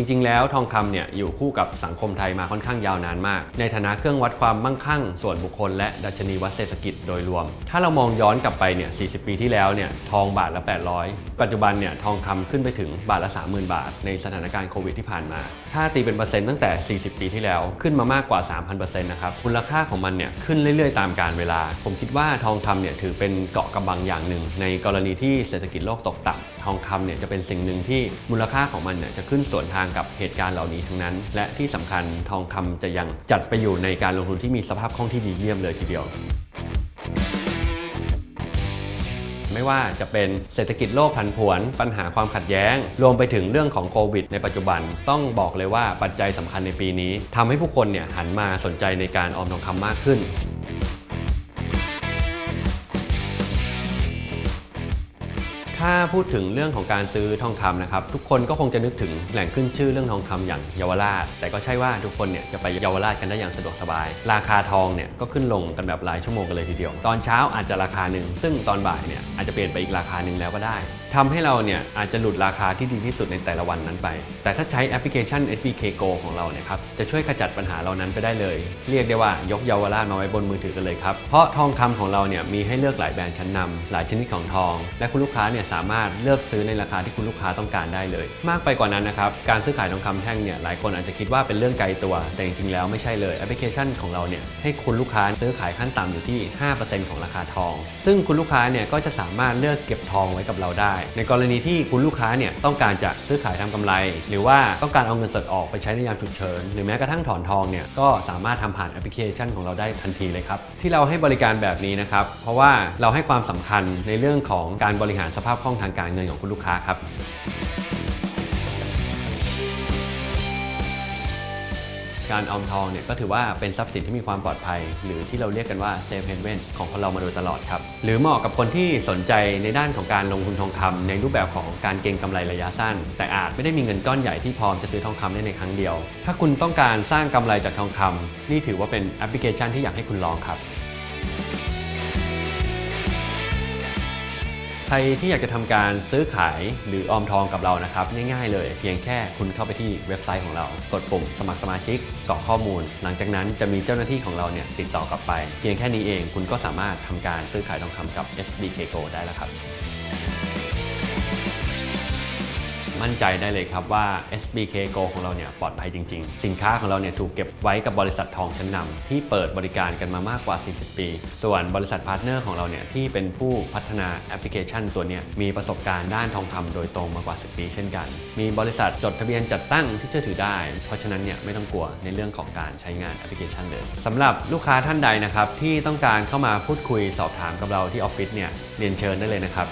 จริง ๆ แล้วทองคำเนี่ยอยู่คู่กับสังคมไทยมาค่อนข้างยาวนานมาก ในฐานะเครื่องวัดความมั่งคั่ง ส่วนบุคคล และดัชนีวัดเศรษฐกิจโดยรวม ถ้าเรามองย้อนกลับไปเนี่ย 40 ปีที่แล้วเนี่ยทองบาทละ 800 ปัจจุบันเนี่ยทองคำขึ้นไปถึงบาทละ 30,000 บาท ในสถานการณ์โควิดที่ผ่านมา ถ้าตีเป็นเปอร์เซ็นต์ตั้งแต่ 40 ปีที่แล้วขึ้นมามากกว่า 3,000%นะครับมูลค่าของมันเนี่ยขึ้นเรื่อยๆ ตามกาลเวลา ผมคิดว่าทองคำเนี่ยถือเป็นเกาะกำบังอย่างหนึ่ง ในกรณีที่เศรษฐกิจโลกตกต่ำทองคำเนี่ยจะเป็นสิ่งหนึ่งที่มูลค่าของมันเนี่ยจะขึ้นสวนทางกับเหตุการณ์เหล่านี้ทั้งนั้น และที่สำคัญทองคำจะยังจัดไปอยู่ในการลงทุนที่มีสภาพคล่องที่ดีเยี่ยมเลยทีเดียวไม่ว่าจะเป็นเศรษฐกิจโลกผันผวน ปัญหาความขัดแย้ง รวมไปถึงเรื่องของโควิดในปัจจุบัน ต้องบอกเลยว่าปัจจัยสำคัญในปีนี้ทำให้ผู้คนเนี่ยหันมาสนใจในการออมทองคำมากขึ้น ถ้าพูดถึงเรื่องของการซื้อทองคำนะครับทุกคนก็คงจะนึกถึงแหล่งขึ้นชื่อเรื่องทองคำอย่างเยาวราช แต่ก็ใช่ว่าทุกคนเนี่ยจะไปเยาวราชกันได้อย่างสะดวกสบาย ราคาทองเนี่ยก็ขึ้นลงกันแบบรายชั่วโมงกันเลยทีเดียว ตอนเช้าอาจจะราคาหนึ่งซึ่งตอนบ่ายเนี่ยอาจจะเปลี่ยนไปอีกราคาหนึ่งแล้วก็ได้ทำให้เราเนี่ยอาจจะหลุดราคาที่ดีที่สุดในแต่ละวันนั้นไป แต่ถ้าใช้แอปพลิเคชัน SBK Go ของเราเนี่ยครับจะช่วยขจัดปัญหาเหล่านั้นไปได้เลย เรียกได้ว่ายกเยาวราชมาไว้บนมือถือกันเลยครับเพราะทองคำของเราเนี่ยมีให้เลือกหลายแบรนด์ชั้นนำหลายชนิดของทอง และคุณลูกค้าเนี่ยสามารถเลือกซื้อในราคาที่คุณลูกค้าต้องการได้เลย มากไปกว่านั้นนะครับการซื้อขายทองคำแท่งเนี่ยหลายคนอาจจะคิดว่าเป็นเรื่องไกลตัว แต่จริงๆแล้วไม่ใช่เลยแอปพลิเคชันของเราเนี่ยให้คุณลูกค้าซื้อขายขั้นต่ำอยู่ที่ 5%ของราคาทอง ซึ่งคุณลูกค้าเนี่ยก็จะสามารถเลือกเก็บทองไว้กับเราได้ ในกรณีที่คุณลูกค้าเนี่ยต้องการจะซื้อขายทำกำไร หรือว่าต้องการเอาเงินสดออกไปใช้ในยามฉุกเฉินหรือแม้กระทั่งถอนทองเนี่ยก็สามารถทำผ่านแอปพลิเคชันของเราได้ทันทีเลยครับที่เราให้บริการแบบนี้นะครับเพราะว่าเราให้ความสำคัญในเรื่องของการบริหารสภาพคล่องทางการเงินของคุณลูกค้าครับการออมทองเนี่ยก็ถือว่าเป็นทรัพย์สินที่มีความปลอดภัย หรือที่เราเรียกกันว่าเซฟเฮนเวนของคนเรามาโดยตลอดครับ หรือเหมาะกับคนที่สนใจในด้านของการลงทุนทองคำในรูปแบบของการเก็งกำไรระยะสั้น แต่อาจไม่ได้มีเงินก้อนใหญ่ที่พร้อมจะซื้อทองคำได้ในครั้งเดียว ถ้าคุณต้องการสร้างกำไรจากทองคำนี่ถือว่าเป็นแอปพลิเคชันที่อยากให้คุณลองครับ ใครที่อยากจะทำการซื้อขายหรือออมทองกับเรานะครับ ง่ายๆเลย เพียงแค่คุณเข้าไปที่เว็บไซต์ของเรา กดปุ่มสมัครสมาชิกกรอกข้อมูล หลังจากนั้นจะมีเจ้าหน้าที่ของเราเนี่ยติดต่อกลับไป เพียงแค่นี้เองคุณก็สามารถทำการซื้อขายทองคำกับ SBK Go ได้แล้วครับ มั่นใจได้เลยครับว่า SBK Go ของเราเนี่ยปลอดภัยจริง ๆ สินค้าของเราเนี่ยถูกเก็บไว้กับบริษัททองชั้นนำที่เปิดบริการกันมามากกว่า 40 ปี ส่วนบริษัทพาร์ทเนอร์ของเราเนี่ยที่เป็นผู้พัฒนาแอปพลิเคชันตัวเนี้ยมีประสบการณ์ด้านทองคำโดยตรงมากว่า 10 ปี เช่นกัน มีบริษัทจดทะเบียนจัดตั้งที่เชื่อถือได้ เพราะฉะนั้นเนี่ยไม่ต้องกลัวในเรื่องของการใช้งานแอปพลิเคชันเลยสำหรับลูกค้าท่านใดนะครับที่ต้องการเข้ามาพูดคุยสอบถามกับเราที่ออฟฟิศเนี่ยเรียนเชิญได้เลยนะครับ